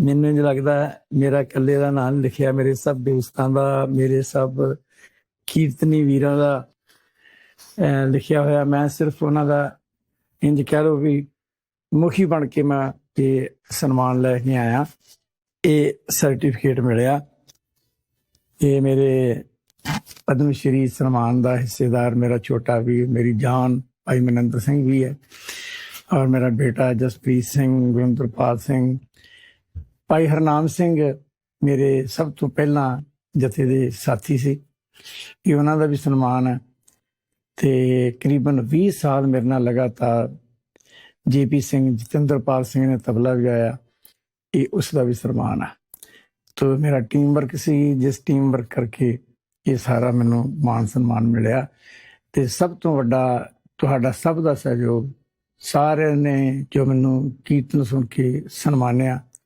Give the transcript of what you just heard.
ਮੈਨੂੰ ਇੰਜ ਲੱਗਦਾ ਮੇਰਾ ਇਕੱਲੇ ਦਾ ਨਾਮ ਲਿਖਿਆ, ਮੇਰੇ ਸਭ ਦੋਸਤਾਂ ਦਾ, ਮੇਰੇ ਸਭ ਕੀਰਤਨੀ ਵੀਰਾਂ ਦਾ ਲਿਖਿਆ ਹੋਇਆ। ਮੈਂ ਸਿਰਫ ਉਹਨਾਂ ਦਾ ਇੰਜ ਕਹਿ ਲਓ ਵੀ ਮੁਖੀ ਬਣ ਕੇ ਮੈਂ ਇਹ ਸਨਮਾਨ ਲੈ ਕੇ ਆਇਆ। ਇਹ ਸਰਟੀਫਿਕੇਟ ਮਿਲਿਆ। ਇਹ ਮੇਰੇ ਪਦਮ ਸ਼੍ਰੀ ਸਨਮਾਨ ਦਾ ਹਿੱਸੇਦਾਰ, ਮੇਰਾ ਛੋਟਾ ਵੀ ਮੇਰੀ ਜਾਨ ਭਾਈ ਮਨਿੰਦਰ ਸਿੰਘ ਵੀ ਹੈ। ਔਰ ਮੇਰਾ ਬੇਟਾ ਜਸਪ੍ਰੀਤ ਸਿੰਘ, ਗੁਰਿੰਦਰਪਾਲ ਸਿੰਘ ਭਾਈ ਹਰਨਾਮ ਸਿੰਘ ਮੇਰੇ ਸਭ ਤੋਂ ਪਹਿਲਾਂ ਜਥੇ ਦੇ ਸਾਥੀ ਸੀ। ਕਿ ਉਹਨਾਂ ਦਾ ਵੀ ਸਨਮਾਨ ਹੈ ਤੇ ਕਰੀਬਨ 20 ਸਾਲ ਮੇਰੇ ਨਾਲ ਲਗਾਤਾਰ ਜੇਪੀ ਸਿੰਘ, ਜਤਿੰਦਰਪਾਲ ਸਿੰਘ ਨੇ ਤਬਲਾ ਵਜਾਇਆ। ਇਹ ਉਸ ਦਾ ਵੀ ਸਨਮਾਨ ਹੈ। ਤੋ ਮੇਰਾ ਟੀਮ ਵਰਕ ਸੀ। ਜਿਸ ਟੀਮ ਵਰਕ ਕਰਕੇ ਇਹ ਸਾਰਾ ਮੈਨੂੰ ਮਾਨ ਸਨਮਾਨ ਮਿਲਿਆ। ਤੇ ਸਭ ਤੋਂ ਵੱਡਾ ਤੁਹਾਡਾ ਸਭ ਦਾ ਸਹਿਯੋਗ ਸਾਰਿਆਂ ਨੇ ਜੋ ਮੈਨੂੰ ਕੀਰਤਨ ਸੁਣ ਕੇ ਸਨਮਾਨਿਆ।